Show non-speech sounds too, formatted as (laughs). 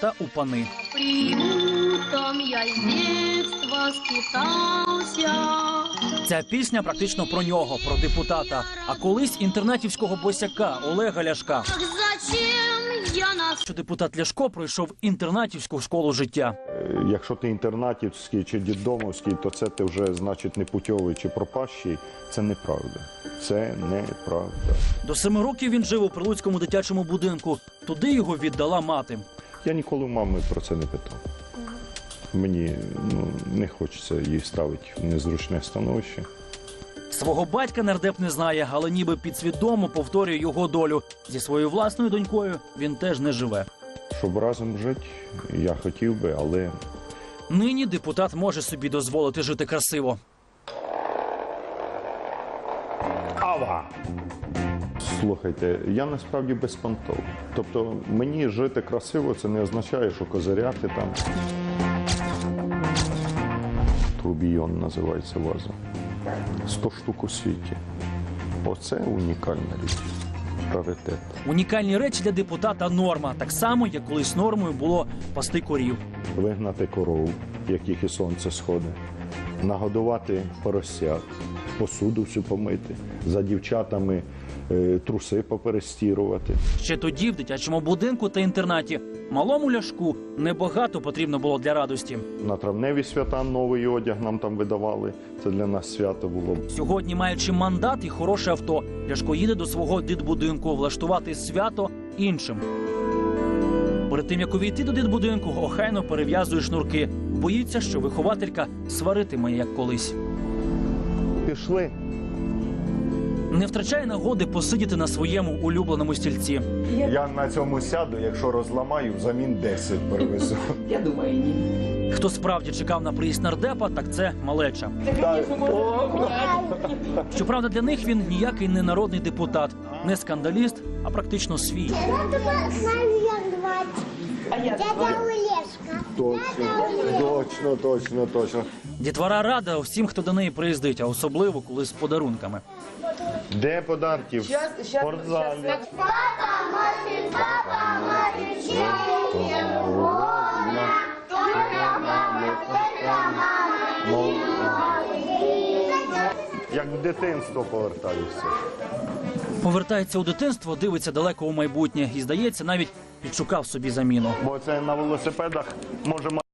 та у пани. Приютом я с детства скитался. Ця пісня практично про нього, про депутата. А колись інтернатівського босяка Олега Ляшка. Ах, зачем я нас Що депутат Ляшко пройшов інтернатівську школу життя. Е, Якщо ти інтернатівський чи діддомовський, то це ти вже значить непутьовий чи пропащий. Це неправда. Це неправда. До семи років він жив у прилуцькому дитячому будинку. Туди його віддала мати. Я ніколи у мами про це не питав. Мені ну, не хочеться її ставити в незручне становище. Свого батька нардеп не знає, але ніби підсвідомо повторює його долю. Зі своєю власною донькою він теж не живе. Щоб разом жити, я хотів би, але Нині депутат може собі дозволити жити красиво. Слухайте, я насправді безпонтов. Тобто мені жити красиво це не означає, що козиряти там. Трубійон називається ваза. 100 штук у світі. Оце унікальна річ. Раритет. Унікальні речі для депутата норма, так само як колись нормою було пасти корів. Вигнати корову, як тільки сонце сходить, нагодувати поросят, посуду всю помити, за дівчатами труси поперестірувати. Ще тоді, в дитячому будинку та інтернаті, малому ляшку небагато потрібно було для радості. На травневі свята новий одяг нам там видавали. Це для нас свято було. Сьогодні, маючи мандат і хороше авто, Ляшко їде до свого дитбудинку влаштувати свято іншим. Перед тим як увійти до дитбудинку, охайно перев'язує шнурки. Боїться, що вихователька сваритиме, як колись. Пішли. Не втрачає нагоди посидіти на своєму улюбленому стільці. Я на цьому сяду, якщо розламаю, взамін 10 перевезу. (laughs) Я думаю, ні. Хто справді чекав на приїзд нардепа, так це малеча. (laughs) Щоправда, для них він ніякий не народний депутат, не скандаліст, а практично свій. Я тебе знаю, як звати. А я Дядя Олешка. Точно, точно, точно, точно. Дітвора рада всім, хто до неї приїздить, а особливо коли з подарунками. Де подарки? В Щас- щас- спортзалі. Папа, мамин, папа, мамин, чей воля. Только мама, только мама. Як в дитинство повертаюся. Повертається у дитинство, дивиться далеко у майбутнє і, здається, навіть підшукав собі заміну. Бо це на велосипедах може